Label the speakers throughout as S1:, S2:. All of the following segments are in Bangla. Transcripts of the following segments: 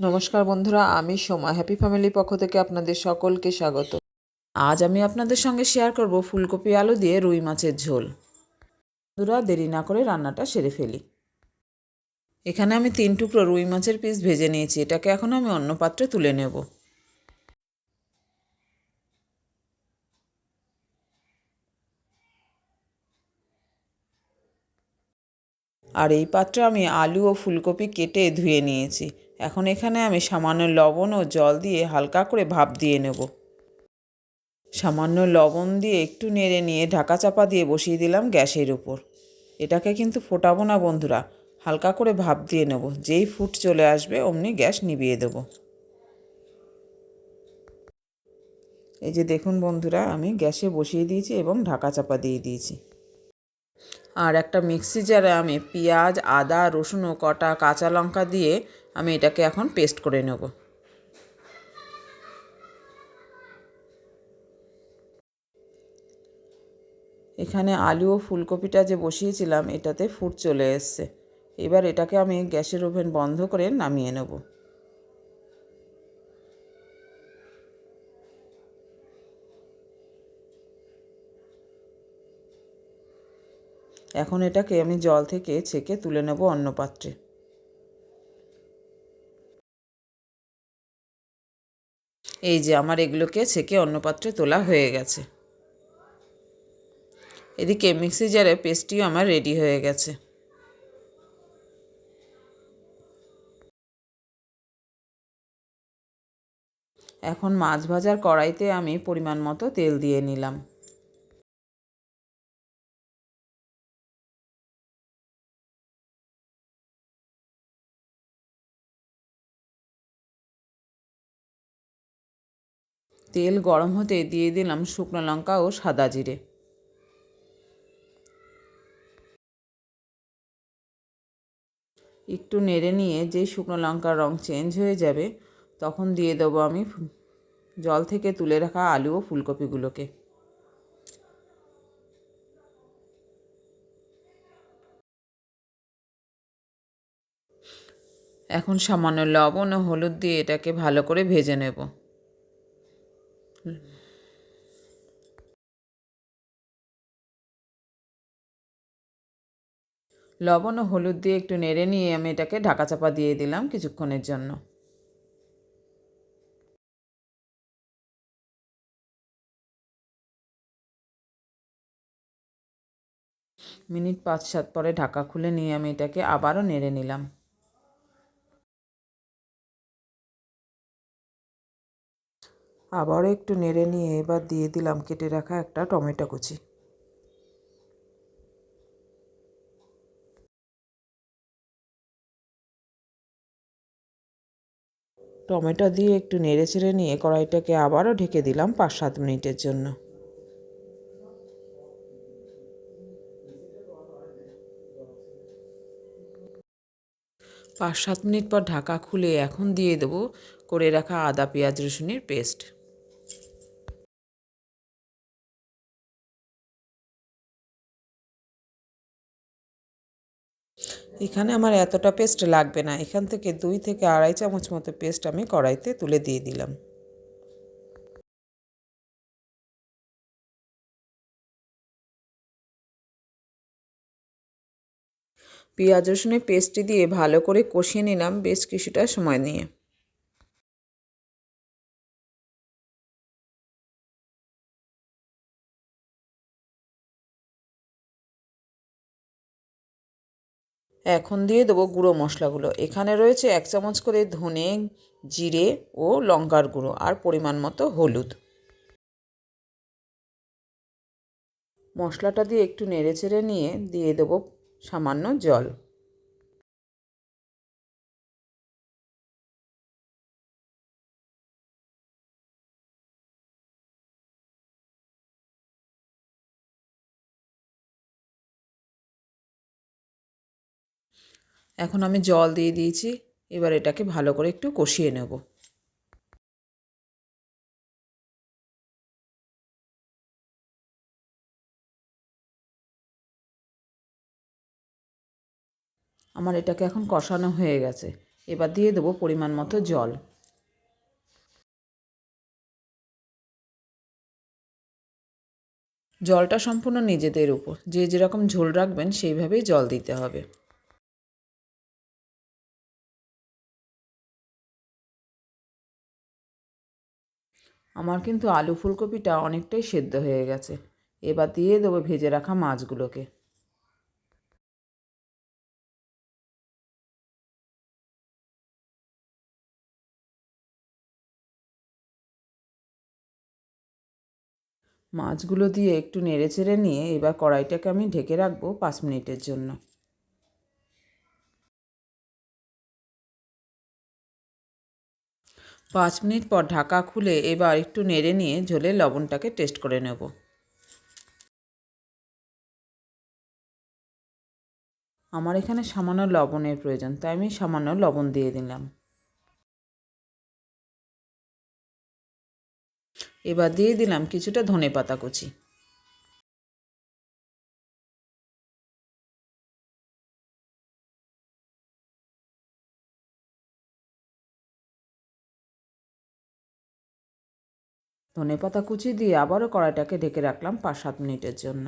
S1: নমস্কার বন্ধুরা, আমি সোমা। হ্যাপি ফ্যামিলি পক্ষ থেকে আপনাদের সকলকে স্বাগত। আজ আমি আপনাদের সঙ্গে শেয়ার করব ফুলকপি আলু দিয়ে রুই মাছের ঝোল। বন্ধুরা, দেরি না করে রান্নাটা সেরে ফেলি। এখানে আমি তিন টুকরো রুই মাছের পিস ভেজে নিয়েছি। এটাকে এখন আমি অন্য পাত্রে তুলে নেব। আর এই পাত্রে আমি আলু ও ফুলকপি কেটে ধুয়ে নিয়েছি। এখন এখানে আমি সামান্য লবণ ও জল দিয়ে হালকা করে ভাপ দিয়ে নেব। সামান্য লবণ দিয়ে একটু নেড়ে নিয়ে ঢাকা চাপা দিয়ে বসিয়ে দিলাম গ্যাসের উপর। এটাকে কিন্তু ফোটাবো না বন্ধুরা, হালকা করে ভাপ দিয়ে নেব। যেই ফুট চলে আসবে অমনি গ্যাস নিভিয়ে দেব। এই যে দেখুন বন্ধুরা, আমি গ্যাসে বসিয়ে দিয়েছি এবং ঢাকা চাপা দিয়ে দিয়েছি। আর একটা মিক্সি জারে আমি পেঁয়াজ, আদা, রসুন ও কটা কাঁচা লঙ্কা দিয়ে আমি এটাকে এখন পেস্ট করে নেব। এখানে আলু ও ফুলকপিটা যে বসিয়েছিলাম, এটাতে ফুট চলে এসছে। এবার এটাকে আমি গ্যাসের ওভেন বন্ধ করে নামিয়ে নেব। এখন এটাকে আমি জল থেকে ছেঁকে তুলে নেব অন্য পাত্রে এই যে আমার এগুলোকে ছেঁকে অন্য পাত্রে তোলা হয়ে গেছে। এদিকে মিক্সি জারে পেস্টটিও আমার রেডি হয়ে গেছে। এখন মাছ ভাজার কড়াইতে আমি পরিমাণ মতো তেল দিয়ে নিলাম। তেল গরম হতে দিয়ে দিলাম শুকনো লঙ্কা ও সাদা জিরে। একটু নেড়ে নিয়ে যেই শুকনো লঙ্কার রং চেঞ্জ হয়ে যাবে, তখন দিয়ে দেবো আমি জল থেকে তুলে রাখা আলু ও ফুলকপিগুলোকে। এখন সামান্য লবণ ও হলুদ দিয়ে এটাকে ভালো করে ভেজে নেব। লবণ ও হলুদ দিয়ে একটু নেড়ে নিয়ে আমি এটাকে ঢাকা চাপা দিয়ে দিলাম কিছুক্ষণের জন্য। মিনিট পাঁচ সাত পরে ঢাকা খুলে নিয়ে আমি এটাকে আবারও নেড়ে নিলাম। আবারও একটু নেড়ে নিয়ে এবার দিয়ে দিলাম কেটে রাখা একটা টমেটো কুচি। টমেটো দিয়ে একটু নেড়ে চেড়ে নিয়ে কড়াইটাকে আবারও ঢেকে দিলাম পাঁচ সাত মিনিটের জন্য। পাঁচ সাত মিনিট পর ঢাকা খুলে এখন দিয়ে দেবো করে রাখা আদা, পেঁয়াজ, রসুনের পেস্ট। এখানে আমার এতটা পেস্ট লাগবে না। এখান থেকে দুই থেকে আড়াই চামচ মতো পেস্ট আমি কড়াইতে তুলে দিয়ে দিলাম। পেঁয়াজ রসুনের পেস্টটি দিয়ে ভালো করে কষিয়ে নিলাম বেশ কিছুটা সময় নিয়ে। এখন দিয়ে দেবো গুঁড়ো মশলাগুলো। এখানে রয়েছে এক চামচ করে ধনে জিরে ও লঙ্কার গুঁড়ো আর পরিমাণ মতো হলুদ। মশলাটা দিয়ে একটু নেড়ে চেড়ে নিয়ে দিয়ে দেবো সামান্য জল। এখন আমি জল দিয়ে দিয়েছি, এবার এটাকে ভালো করে একটু কষিয়ে নেব। আমার এটাকে এখন কষানো হয়ে গেছে, এবার দিয়ে দেবো পরিমাণ মতো জল। জলটা সম্পূর্ণ নিজেদের উপর, যে যেরকম ঝোল রাখবেন সেইভাবেই জল দিতে হবে। আমার কিন্তু আলু ফুলকপিটা অনেকটাই সেদ্ধ হয়ে গেছে। এবার দিয়ে দেবো ভেজে রাখা মাছগুলোকে। মাছগুলো দিয়ে একটু নেড়ে চেড়ে নিয়ে এবার কড়াইটাকে আমি ঢেকে রাখব পাঁচ মিনিটের জন্য। পাঁচ মিনিট পর ঢাকা খুলে এবার একটু নেড়ে নিয়ে ঝোলের লবণটাকে টেস্ট করে নেব। আমার এখানে সামান্য লবণের প্রয়োজন, তাই আমি সামান্য লবণ দিয়ে দিলাম। এবার দিয়ে দিলাম কিছুটা ধনে পাতা কুচি। ধনে পাতা কুচি দিয়ে আবারও কড়াইটাকে ঢেকে রাখলাম পাঁচ সাত মিনিটের জন্য।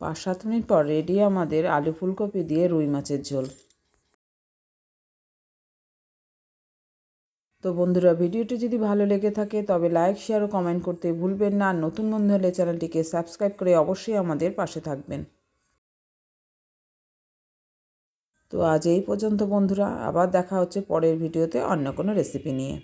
S1: পাঁচ সাত মিনিট পর রেডি আমাদের আলু ফুলকপি দিয়ে রুই মাছের ঝোল। তো বন্ধুরা, ভিডিওটি যদি ভালো লেগে থাকে তবে লাইক, শেয়ার ও কমেন্ট করতে ভুলবেন না। নতুন বন্ধু হলে চ্যানেলটিকে সাবস্ক্রাইব করে অবশ্যই আমাদের পাশে থাকবেন। তো আজ এই পর্যন্ত বন্ধুরা, আবার দেখা হচ্ছে পরের ভিডিওতে অন্য কোনো রেসিপি নিয়ে।